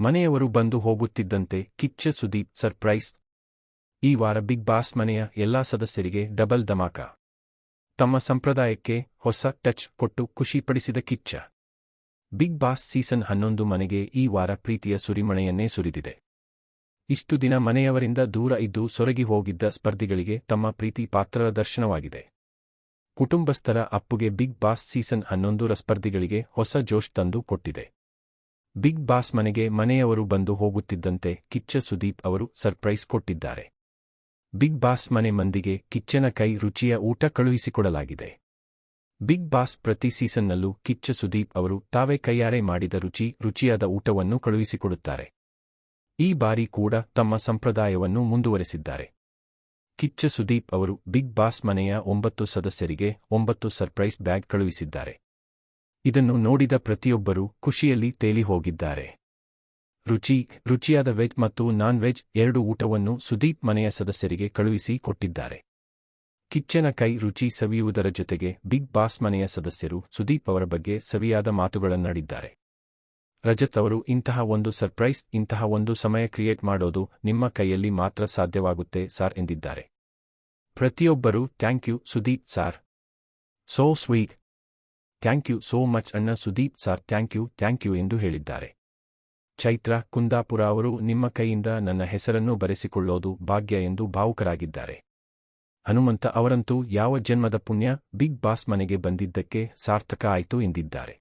ಮನೆಯವರು ಬಂದು ಹೋಗುತ್ತಿದ್ದಂತೆ ಕಿಚ್ಚ ಸುದೀಪ್ ಸರ್ಪ್ರೈಸ್. ಈ ವಾರ ಬಿಗ್ ಬಾಸ್ ಮನೆಯ ಎಲ್ಲಾ ಸದಸ್ಯರಿಗೆ ಡಬಲ್ ಧಮಾಕ. ತಮ್ಮ ಸಂಪ್ರದಾಯಕ್ಕೆ ಹೊಸ ಟಚ್ ಕೊಟ್ಟು ಖುಷಿಪಡಿಸಿದ ಕಿಚ್ಚ. ಬಿಗ್ ಬಾಸ್ ಸೀಸನ್ ಹನ್ನೊಂದು ಮನೆಗೆ ಈ ವಾರ ಪ್ರೀತಿಯ ಸುರಿಮಣೆಯನ್ನೇ ಸುರಿದಿದೆ. ಇಷ್ಟು ದಿನ ಮನೆಯವರಿಂದ ದೂರ ಇದ್ದು ಸೊರಗಿ ಹೋಗಿದ್ದ ಸ್ಪರ್ಧಿಗಳಿಗೆ ತಮ್ಮ ಪ್ರೀತಿ ಪಾತ್ರರ ದರ್ಶನವಾಗಿದೆ. ಕುಟುಂಬಸ್ಥರ ಅಪ್ಪುಗೆ ಬಿಗ್ ಬಾಸ್ ಸೀಸನ್ ಹನ್ನೊಂದರ ಸ್ಪರ್ಧಿಗಳಿಗೆ ಹೊಸ ಜೋಶ್ ತಂದು ಕೊಟ್ಟಿದೆ. ಬಿಗ್ ಬಾಸ್ ಮನೆಗೆ ಮನೆಯವರು ಬಂದು ಹೋಗುತ್ತಿದ್ದಂತೆ ಕಿಚ್ಚ ಸುದೀಪ್ ಅವರು ಸರ್ಪ್ರೈಸ್ ಕೊಟ್ಟಿದ್ದಾರೆ. ಬಿಗ್ ಬಾಸ್ ಮನೆ ಮಂದಿಗೆ ಕಿಚ್ಚನ ಕೈ ರುಚಿಯ ಊಟ ಕಳುಹಿಸಿಕೊಡಲಾಗಿದೆ. ಬಿಗ್ ಬಾಸ್ ಪ್ರತಿ ಸೀಸನ್ನಲ್ಲೂ ಕಿಚ್ಚ ಸುದೀಪ್ ಅವರು ತಾವೇ ಕೈಯಾರೆ ಮಾಡಿದ ರುಚಿ, ರುಚಿಯಾದ ಊಟವನ್ನು ಕಳುಹಿಸಿಕೊಡುತ್ತಾರೆ. ಈ ಬಾರಿ ಕೂಡ ತಮ್ಮ ಸಂಪ್ರದಾಯವನ್ನು ಮುಂದುವರೆಸಿದ್ದಾರೆ. ಕಿಚ್ಚ ಸುದೀಪ್ ಅವರು ಬಿಗ್ ಬಾಸ್ ಮನೆಯ ಒಂಬತ್ತು ಸದಸ್ಯರಿಗೆ ಒಂಬತ್ತು ಸರ್ಪ್ರೈಸ್ ಬ್ಯಾಗ್ ಕಳುಹಿಸಿದ್ದಾರೆ. ಇದನ್ನು ನೋಡಿದ ಪ್ರತಿಯೊಬ್ಬರೂ ಖುಷಿಯಲ್ಲಿ ತೇಲಿ ಹೋಗಿದ್ದಾರೆ ರುಚಿ, ರುಚಿಯಾದ ವೆಜ್ ಮತ್ತು ನಾನ್ ವೆಜ್ ಎರಡು ಊಟವನ್ನು ಸುದೀಪ್ ಮನೆಯ ಸದಸ್ಯರಿಗೆ ಕಳುಹಿಸಿ ಕೊಟ್ಟಿದ್ದಾರೆ. ಕಿಚ್ಚನ ಕೈ ರುಚಿ ಸವಿಯುವುದರ ಜೊತೆಗೆ ಬಿಗ್ ಬಾಸ್ ಮನೆಯ ಸದಸ್ಯರು ಸುದೀಪ್ ಅವರ ಬಗ್ಗೆ ಸವಿಯಾದ ಮಾತುಗಳನ್ನಾಡಿದ್ದಾರೆ. ರಜತ್ ಅವರು, ಇಂತಹ ಒಂದು ಸರ್ಪ್ರೈಸ್, ಇಂತಹ ಒಂದು ಸಮಯ ಕ್ರಿಯೇಟ್ ಮಾಡೋದು ನಿಮ್ಮ ಕೈಯಲ್ಲಿ ಮಾತ್ರ ಸಾಧ್ಯವಾಗುತ್ತೆ ಸಾರ್ ಎಂದಿದ್ದಾರೆ. ಪ್ರತಿಯೊಬ್ಬರೂ, thank you Sudeep sir. So sweet. Thank you so much ಅಣ್ಣ Sudeep sir, thank you thank you ಎಂದು ಹೇಳಿದ್ದಾರೆ. ಚೈತ್ರ, ಕುಂದಾಪುರ ಅವರು ನಿಮ್ಮ ಕೈಯಿಂದ ನನ್ನ ಹೆಸರನ್ನು ಬರೆಸಿಕೊಳ್ಳೋದು ಭಾಗ್ಯ ಎಂದು ಭಾವುಕರಾಗಿದ್ದಾರೆ. ಹನುಮಂತ ಅವರಂತೂ ಯಾವ ಜನ್ಮದ ಪುಣ್ಯ, ಬಿಗ್ ಬಾಸ್ ಮನೆಗೆ ಬಂದಿದ್ದಕ್ಕೆ ಸಾರ್ಥಕ ಆಯಿತು ಎಂದಿದ್ದಾರೆ.